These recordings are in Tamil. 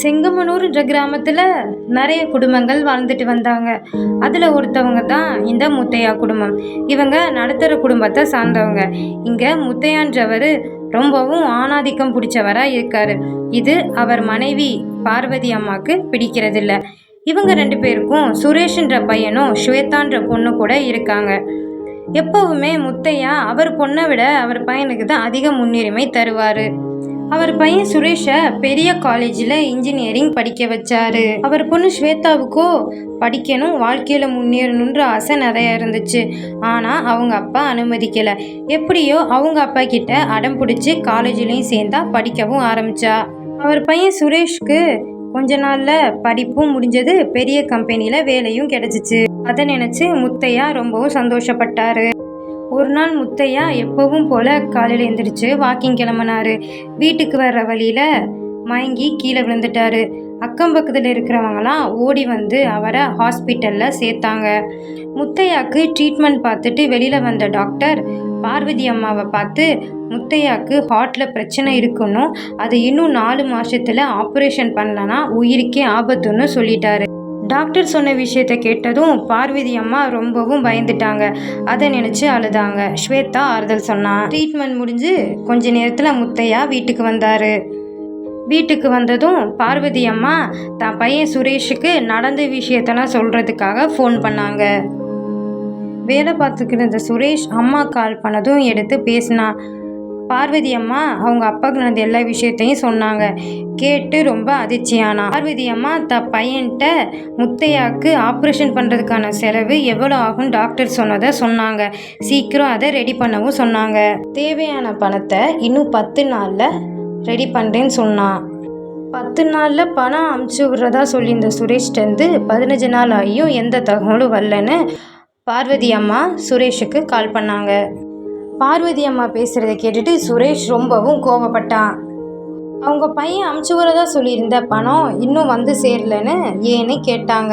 செங்கமனூர்ன்ற கிராமத்தில் நிறைய குடும்பங்கள் வாழ்ந்துட்டு வந்தாங்க. அதில் ஒருத்தவங்க தான் இந்த முத்தையா குடும்பம். இவங்க நடுத்தர குடும்பத்தை சார்ந்தவங்க. இங்கே முத்தையான்றவர் ரொம்பவும் ஆணாதிக்கம் பிடிச்சவராக இருக்கார். இது அவர் மனைவி பார்வதி அம்மாவுக்கு பிடிக்கிறதில்ல. இவங்க ரெண்டு பேருக்கும் சுரேஷ்ன்ற பையனும் ஸ்வேதான்ற பொண்ணு கூட இருக்காங்க. எப்போவுமே முத்தையா அவர் பொண்ணை விட அவர் பையனுக்கு தான் அதிக முன்னுரிமை தருவார். அவர் பையன் சுரேஷை பெரிய காலேஜில் இன்ஜினியரிங் படிக்க வச்சாரு. அவர் பொண்ணு ஸ்வேதாவுக்கோ படிக்கணும் வாழ்க்கையில் முன்னேறணுன்ற ஆசை நிறைய இருந்துச்சு. ஆனால் அவங்க அப்பா அனுமதிக்கலை. எப்படியோ அவங்க அப்பா கிட்ட அடம் பிடிச்சி காலேஜ்லேயும் சேர்ந்தா படிக்கவும் ஆரம்பிச்சா. அவர் பையன் சுரேஷ்க்கு கொஞ்ச நாளில் படிப்பும் முடிஞ்சது பெரிய கம்பெனியில் வேலையும் கிடச்சிச்சு. அதை நினச்சி முத்தையா ரொம்பவும் சந்தோஷப்பட்டாரு. ஒரு நாள் முத்தையா எப்பவும் போல காலையில் எழுந்திரிச்சு வாக்கிங் கிளம்புனாரு. வீட்டுக்கு வர்ற வழியில் மயங்கி கீழே விழுந்துட்டாரு. அக்கம் பக்கத்தில் இருக்கிறவங்களாம் ஓடி வந்து அவரை ஹாஸ்பிட்டலில் சேர்த்தாங்க. முத்தையாக்கு ட்ரீட்மெண்ட் பார்த்துட்டு வெளியில் வந்த டாக்டர் பார்வதி அம்மாவை பார்த்து முத்தையாக்கு ஹார்ட்டில் பிரச்சனை இருக்குன்னு அது இன்னும் நாலு மாதத்தில் ஆப்ரேஷன் பண்ணலன்னா உயிருக்கே ஆபத்துன்னு சொல்லிட்டாரு. டாக்டர் சொன்ன விஷயத்த கேட்டதும் பார்வதி அம்மா ரொம்பவும் பயந்துட்டாங்க. அதை நினச்சி அழுதாங்க. ஸ்வேதா ஆறுதல் சொன்னா ட்ரீட்மெண்ட் முடிஞ்சு கொஞ்ச நேரத்தில் முத்தையா வீட்டுக்கு வந்தார். வீட்டுக்கு வந்ததும் பார்வதி அம்மா தான் பையன் சுரேஷுக்கு நடந்த விஷயத்தெல்லாம் சொல்கிறதுக்காக ஃபோன் பண்ணாங்க. வேலை பார்த்துக்கிட்டு இருந்த சுரேஷ் அம்மா கால் பண்ணதும் எடுத்து பேசினா பார்வதி அம்மா அவங்க அப்பாவுக்கு நடந்த எல்லா விஷயத்தையும் சொன்னாங்க. கேட்டு ரொம்ப அதிர்ச்சியானா. பார்வதி அம்மா த பையன்கிட்ட முத்தையாக்கு ஆப்ரேஷன் பண்ணுறதுக்கான செலவு எவ்வளோ ஆகும் டாக்டர் சொன்னதை சொன்னாங்க. சீக்கிரம் அதை ரெடி பண்ணவும் சொன்னாங்க. தேவையான பணத்தை இன்னும் பத்து நாளில் ரெடி பண்ணுறேன்னு சொன்னான் பத்து நாளில் பணம் அமுச்சு விட்றதா சொல்லியிருந்த சுரேஷ்டேருந்து பதினஞ்சு நாள் ஆகியும் எந்த தகவலும் வரலன்னு பார்வதி அம்மா சுரேஷுக்கு கால் பண்ணாங்க. பார்வதி அம்மா பேசுகிறத கேட்டுட்டு சுரேஷ் ரொம்பவும் கோவப்பட்டான். அவங்க பையன் அமுச்சு வரதா சொல்லியிருந்த பணம் இன்னும் வந்து சேரலன்னு ஏன்னு கேட்டாங்க.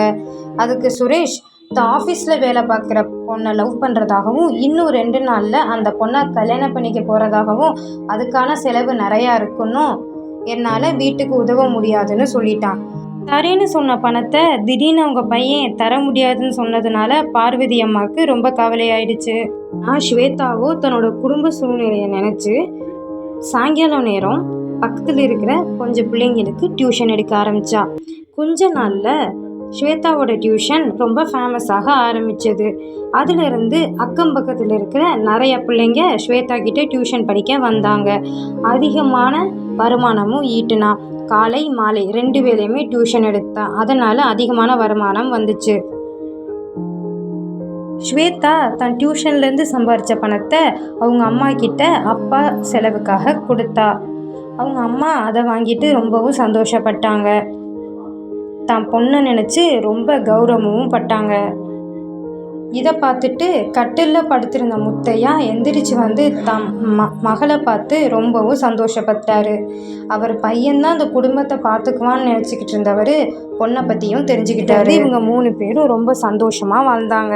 அதுக்கு சுரேஷ் தான் ஆஃபீஸில் வேலை பார்க்குற பொண்ணை லவ் பண்ணுறதாகவும் இன்னும் ரெண்டு நாளில் அந்த பொண்ணை கல்யாணம் பண்ணிக்க போகிறதாகவும் அதுக்கான செலவு நிறையா இருக்குன்னும் என்னால் வீட்டுக்கு உதவ முடியாதுன்னு சொல்லிட்டான். தரேன்னு சொன்ன பணத்தை திடீர்னு அவங்க பையன் தர முடியாதுன்னு சொன்னதுனால பார்வதி அம்மாவுக்கு ரொம்ப கவலையாயிடுச்சு. நான் ஸ்வேதாவோ தன்னோட குடும்ப சூழ்நிலையை நினச்சி சாயங்காலம் நேரம் பக்கத்தில் இருக்கிற கொஞ்சம் பிள்ளைங்களுக்கு டியூஷன் எடுக்க ஆரம்பித்தா கொஞ்ச நாளில் ஸ்வேதாவோட டியூஷன் ரொம்ப ஃபேமஸாக ஆரம்பிச்சது. அதிலிருந்து அக்கம் பக்கத்தில் இருக்கிற நிறைய பிள்ளைங்க ஸ்வேதா கிட்டே டியூஷன் படிக்க வந்தாங்க. அதிகமான வருமானமும் ஈட்டுனா. காலை மாலை ரெண்டு வேளையுமே டியூஷன் எடுத்தான் அதனால் அதிகமான வருமானம் வந்துச்சு. ஸ்வேதா தன் டியூஷன்லேருந்து சம்பாரித்த பணத்தை அவங்க அம்மா கிட்ட அப்பா செலவுக்காக கொடுத்தா. அவங்க அம்மா அதை வாங்கிட்டு ரொம்பவும் சந்தோஷப்பட்டாங்க. தான் பொண்ணை நினச்சி ரொம்ப கௌரவமும் பட்டாங்க. இதை பார்த்துட்டு கட்டிலில் படுத்திருந்த முத்தையா எந்திரிச்சு வந்து தம் ம மகளை பார்த்து ரொம்பவும் சந்தோஷப்பட்டாரு. அவர் பையன்தான் அந்த குடும்பத்தை பார்த்துக்குவான்னு நினச்சிக்கிட்டு இருந்தவர் பொண்ணை பற்றியும் தெரிஞ்சுக்கிட்டாரு. இவங்க மூணு பேரும் ரொம்ப சந்தோஷமாக வாழ்ந்தாங்க.